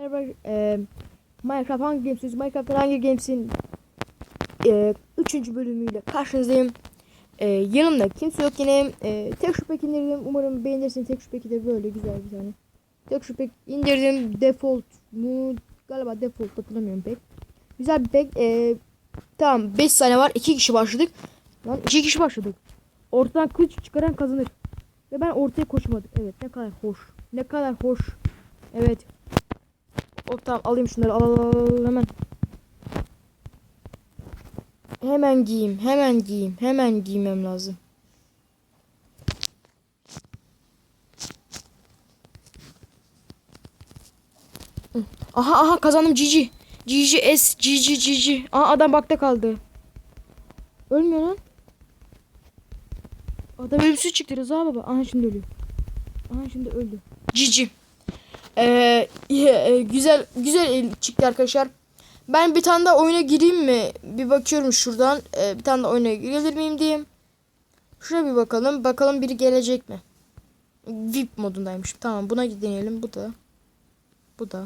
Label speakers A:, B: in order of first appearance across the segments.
A: Merhaba, e, Minecraft Hunger Games'iz. Minecraft Hunger Games'in e, 3. bölümüyle karşınızdayım. E, yanımda kimse yok yine. E, tek şüphe indirdim. Umarım beğenirsiniz. Tek şüphe de böyle güzel bir tane. Tek şüphe indirdim. Default mu? Galiba default hatırlamıyorum pek. Güzel bir pek. E, tamam 5 saniye var. 2 kişi başladık. Lan 2 kişi başladık. Ortadan kılıç çıkaran kazanır. Ve ben ortaya koşmadım. Evet ne kadar hoş. Ne kadar hoş. Evet. Hop tamam alayım şunları al al al, hemen. Hemen giyeyim hemen giyeyim hemen giymem lazım. Aha aha kazandım Cici. Cici S Cici Cici. Aha adam bakta kaldı. Ölmüyor lan. Adam ölümsüz çıktı Rıza baba. Aha şimdi ölüyor. Aha şimdi öldü. Cici. Ee, e, güzel güzel el çıktı arkadaşlar. Ben bir tane daha oyuna gireyim mi? Bir bakıyorum şuradan. Ee, bir tane daha oyuna girebilir miyim diyeyim. Şuraya bir bakalım. Bakalım biri gelecek mi? VIP modundaymış. Tamam buna deneyelim. Bu da. Bu da.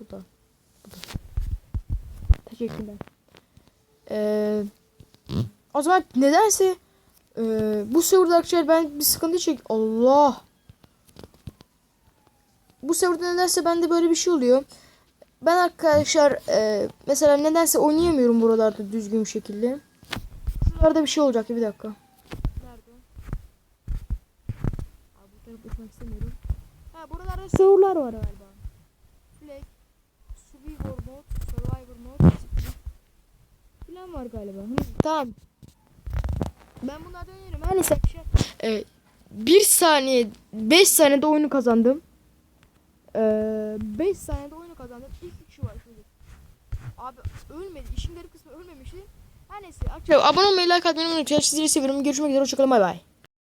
A: Bu da. Bu da. Teşekkürler. Ee, o zaman nedense e, bu serverda arkadaşlar ben bir sıkıntı çek. Allah. Bu serverda nedense bende böyle bir şey oluyor. Ben arkadaşlar e, mesela nedense oynayamıyorum buralarda düzgün bir şekilde. Şuralarda bir şey olacak bir dakika. Nerede? Abi bu tarafa uçmak istemiyorum. Ha buralarda serverlar var galiba. Flag, Survivor mod, Survivor mod, falan var galiba. Hı, tamam. Ben bunlardan oynarım. Her neyse arkadaşlar. E, bir saniye, 5 saniyede oyunu kazandım. 5 saniyede oyunu kazandım. İlk kişi var şurada. Abi ölmedi. İşin garip kısmı ölmemişti. Her neyse. Abone olmayı, like atmayı unutmayın. Sizleri seviyorum. Görüşmek üzere. Hoşçakalın. Bay bay.